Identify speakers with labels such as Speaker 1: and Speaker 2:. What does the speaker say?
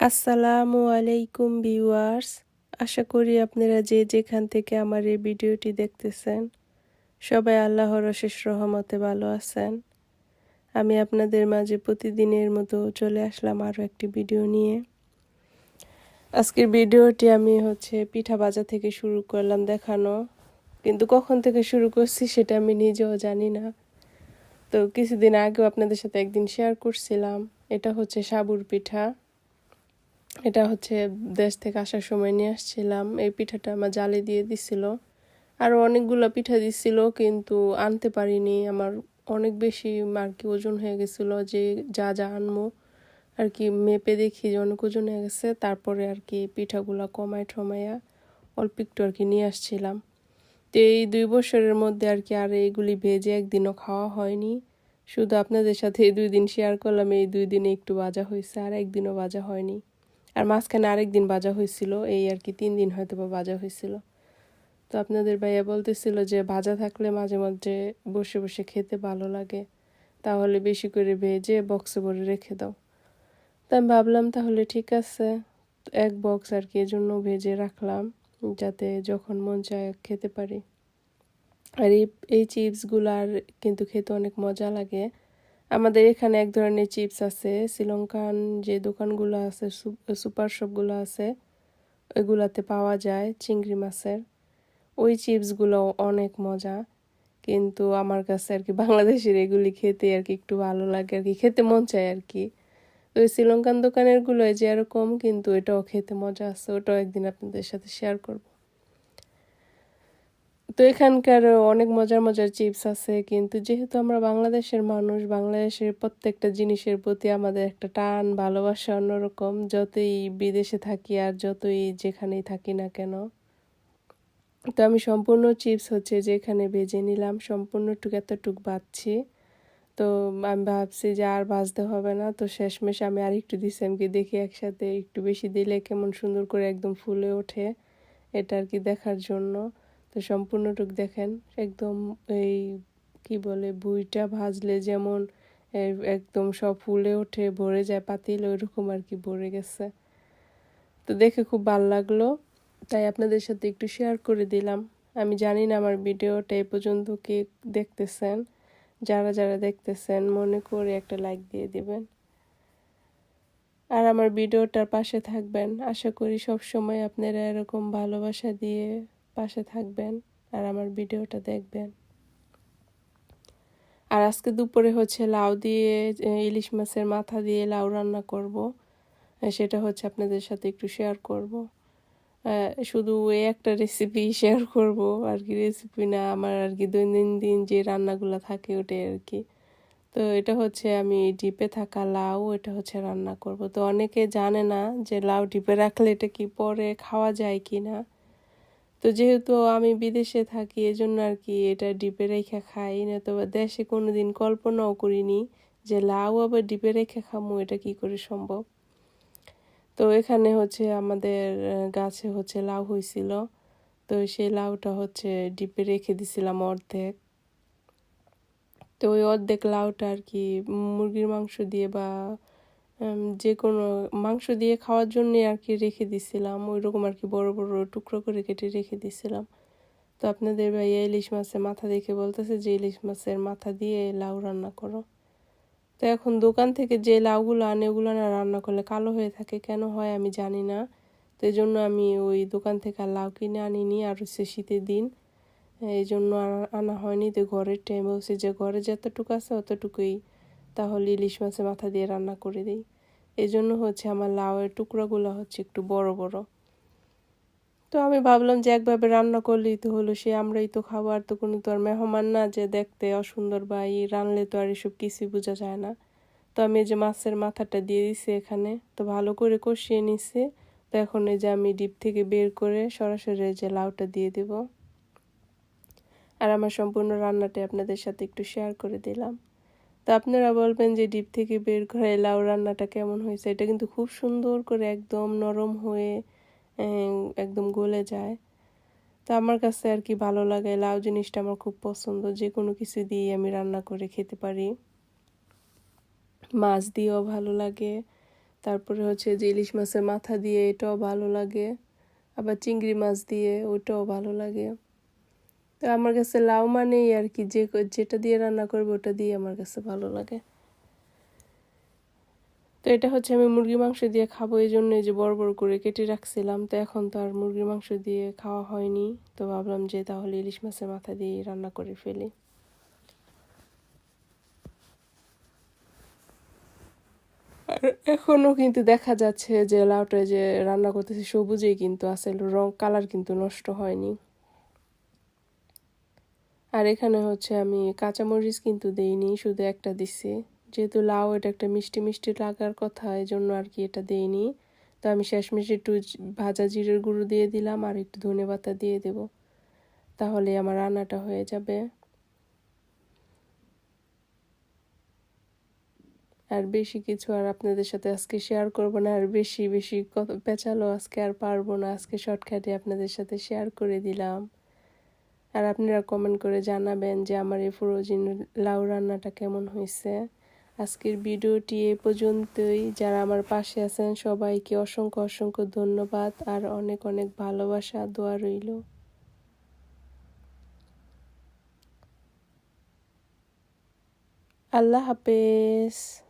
Speaker 1: আসসালামু আলাইকুম ভিউয়ার্স। আশা করি আপনারা যে যেখান থেকে আমার এই ভিডিওটি দেখতেছেন, সবাই আল্লাহর অশেষ রহমতে ভালো আছেন। আমি আপনাদের মাঝে প্রতিদিনের মতো চলে আসলাম আরও একটি ভিডিও নিয়ে। আজকের ভিডিওটি আমি হচ্ছে পিঠা বাজা থেকে শুরু করলাম দেখানো। কিন্তু কখন থেকে শুরু করছি সেটা আমি নিজেও জানি না। তো কিছুদিন আগেও আপনাদের সাথে একদিন শেয়ার করছিলাম। এটা হচ্ছে সাবুর পিঠা। এটা হচ্ছে দেশ থেকে আসার সময় নিয়ে আসছিলাম। এই পিঠাটা আমার জালে দিয়ে দিছিল। আরও অনেকগুলো পিঠা দিছিল, কিন্তু আনতে পারিনি। আমার অনেক বেশি আর কি ওজন হয়ে গেছিল যে যা যা আনব আর কি মেপে দেখি যে অনেক ওজন হয়ে গেছে। তারপরে আর কি পিঠাগুলো কমায় ঠমাইয়া অল্প একটু আর কি নিয়ে আসছিলাম। তো এই দুই বছরের মধ্যে আর কি আর এইগুলি ভেজে একদিনও খাওয়া হয়নি। শুধু আপনাদের সাথে এই দুই দিন শেয়ার করলাম। এই দুই দিনে একটু বাজা হয়েছে আর একদিনও বাজা হয়নি। আর মাঝখানে আরেক দিন বাজা হয়েছিল, এই আর কি তিন দিন হয়তো বা বাজা হয়েছিল। তো আপনাদের ভাইয়া বলতেছিল যে ভাজা থাকলে মাঝে মাঝে বসে বসে খেতে ভালো লাগে, তাহলে বেশি করে ভেজে বক্সে ভরে রেখে দাও। তা আমি ভাবলাম তাহলে ঠিক আছে, এক বক্স আর কি এজন্য ভেজে রাখলাম, যাতে যখন মন চায় খেতে পারি। আর এই এই চিপসগুলো আর কিন্তু খেতে অনেক মজা লাগে। আমাদের এখানে এক ধরনের চিপস আছে, শ্রীলঙ্কান যে দোকানগুলো আছে সুপার শপগুলো আছে, ওইগুলাতে পাওয়া যায়, চিংড়ি মাছের। ওই চিপসগুলো অনেক মজা, কিন্তু আমার কাছে আর কি বাংলাদেশের এগুলি খেতে আর কি একটু ভালো লাগে আর কি, খেতে মন চায় আর কি। তো ওই শ্রীলঙ্কান দোকানেরগুলো যে এরকম, কিন্তু এটাও খেতে মজা আছে, ওটাও একদিন আপনাদের সাথে শেয়ার করব। তো এখানকার অনেক মজার মজার চিপস আছে, কিন্তু যেহেতু আমরা বাংলাদেশের মানুষ, বাংলাদেশের প্রত্যেকটা জিনিসের প্রতি আমাদের একটা টান, ভালোবাসা অন্যরকম, যতই বিদেশে থাকি আর যতই যেখানেই থাকি না কেন। তো আমি সম্পূর্ণ চিপস হচ্ছে যে এখানে ভেজে নিলাম সম্পূর্ণ টুক এতটুক বাঁচছি তো আমি ভাবছি যে আর ভাজতে হবে না, তো শেষমেশ আমি আর একটু দিছি, আমি দেখি একসাথে একটু বেশি দিলে কেমন সুন্দর করে একদম ফুলে ওঠে, এটা আর কি দেখার জন্য। তো সম্পূর্ণটুক দেখেন, একদম এই কি বলে বুইটা ভাজলে যেমন একদম সব ফুলে ওঠে, ভরে যায়, পাতিল, ওইরকম আর কি ভরে গেছে। তো দেখে খুব ভালো লাগল, তাই আপনাদের সাথে একটু শেয়ার করে দিলাম। আমি জানি না আমার ভিডিওটা এই পর্যন্ত কি দেখতেছেন, যারা যারা দেখতেছেন, মনে করে একটা লাইক দিয়ে দিবেন। আর আমার ভিডিওটার পাশে থাকবেন, আশা করি সব সময় আপনারা এরকম ভালোবাসা দিয়ে পাশে থাকবেন আর আমার ভিডিওটা দেখবেন। আর আজকে দুপুরে হচ্ছে লাউ দিয়ে, ইলিশ মাছের মাথা দিয়ে লাউ রান্না করব। সেটা হচ্ছে আপনাদের সাথে একটু শেয়ার করব। শুধু এই একটা রেসিপি শেয়ার করব, আর কি রেসিপি না, আমার আর কি দৈনন্দিন যে রান্নাগুলো থাকে ওটাই আর কি। তো এটা হচ্ছে আমি ডিপে থাকা লাউ, এটা হচ্ছে রান্না করব। তো অনেকে জানে না যে লাউ ডিপে রাখলে এটা কি পরে খাওয়া যায় কি না। তো যেহেতু আমি বিদেশে থাকি, এজন্য আর কি এটা ডিপে রেখে খাই। না তো দেশে কোনো দিন কল্পনাও করিনি যে লাউ আবার ডিপে রেখে খামো, এটা কি করে সম্ভব? তো এখানে হচ্ছে আমাদের গাছে হচ্ছে লাউ হয়েছিল তো সেই লাউটা হচ্ছে ডিপে রেখে দিছিলাম অর্ধেক। তো ওই অর্ধেক লাউটা আর কি মুরগির মাংস দিয়ে বা যে কোনো মাংস দিয়ে খাওয়ার জন্যে আর কি রেখে দিছিলাম। ওই রকম আর কি বড় বড় টুকরো করে কেটে রেখে দিছিলাম। তো আপনাদের ভাইয়া ইলিশ মাছের মাথা দেখে বলতেছে যে, ইলিশ মাছের মাথা দিয়ে লাউ রান্না করো। তো এখন দোকান থেকে যে লাউগুলো আনে, ওগুলো না রান্না করলে কালো হয়ে থাকে। কেন হয় আমি জানি না। তো এই জন্য আমি ওই দোকান থেকে আর লাউ কিনে আনিনি। আর হচ্ছে শীতের দিন এই জন্য আনা হয়নি। তো ঘরের টাইম বলছে যে ঘরে যতটুকু আছে, অতটুকুই তাহলে ইলিশ মাছের মাথা দিয়ে রান্না করে দিই। এই জন্য হচ্ছে আমার লাউয়ের টুকরাগুলো হচ্ছে একটু বড় বড়। তো আমি ভাবলাম যে একভাবে রান্না করলেই তো হলো, সে আমরাই তো খাব, আর তো কোনো তো আর মেহমান না যে দেখতে অসুন্দর বা এই রানলে তো আর এসব কিছুই বোঝা যায় না। তো আমি যে মাছের মাথাটা দিয়ে দিছি এখানে, তো ভালো করে কষিয়ে নিছি। তো এখন এই যে আমি ডিপ থেকে বের করে সরাসরি যে লাউটা দিয়ে দেব। আর আমার সম্পূর্ণ রান্নাটা আপনাদের সাথে একটু শেয়ার করে দিলাম। তো আপনারা বলবেন যে ডিপ থেকে বের করে লাউ রান্নাটা কেমন হয়েছে? এটা কিন্তু খুব সুন্দর করে একদম নরম হয়ে একদম গলে যায়। তো আমার কাছে আর কি ভালো লাগে। লাউ জিনিসটা আমার খুব পছন্দ। যে কোনো কিছু দিয়ে আমি রান্না করে খেতে পারি। মাছ দিয়েও ভালো লাগে। তারপরে হচ্ছে যে ইলিশ মাছের মাথা দিয়ে এটাও ভালো লাগে। আবার চিংড়ি মাছ দিয়ে ওটাও ভালো লাগে। তো আমার কাছে লাউ মানেই আর কি, যে যেটা দিয়ে রান্না করব ওটা দিয়ে আমার কাছে ভালো লাগে। তো এটা হচ্ছে আমি মুরগি মাংস দিয়ে খাব, এই জন্য যে বড় বড় করে কেটে রাখছিলাম। তো এখন তো আর মুরগির মাংস দিয়ে খাওয়া হয়নি। তো ভাবলাম যে তাহলে ইলিশ মাছের মাথা দিয়ে রান্না করে ফেলি। আর এখনও কিন্তু দেখা যাচ্ছে যে লাউটা যে রান্না করতেছি সবুজেই কিন্তু আছে, রং, কালার কিন্তু নষ্ট হয়নি। আর এখানে হচ্ছে আমি কাঁচামরিচ কিন্তু দেইনি, শুধু একটা দিছি। যেহেতু লাউ এটা একটা মিষ্টি মিষ্টি লাগার কথা এই জন্য আর কি এটা দেইনি। তো আমি শেষমেশ একটু ভাজা জিরের গুঁড়ো দিয়ে দিলাম আর একটু ধনে পাতা দিয়ে দেব। তাহলে আমার রান্নাটা হয়ে যাবে। আর বেশি কিছু আর আপনাদের সাথে আজকে শেয়ার করব না, আর বেশি বেশি পেঁচালো আজকে আর পারব না। আজকে শর্টকাটে আপনাদের সাথে শেয়ার করে দিলাম। আর আপনারা কমেন্ট করে জানাবেন যে আমার এই ফ্রোজিন লাউ রান্নাটা কেমন হয়েছে। আজকের ভিডিওটি এ পর্যন্তই। যারা আমার পাশে আছেন, সবাইকে অসংখ্য অসংখ্য ধন্যবাদ আর অনেক অনেক ভালোবাসা, দোয়া রইল। আল্লাহ হাফেজ।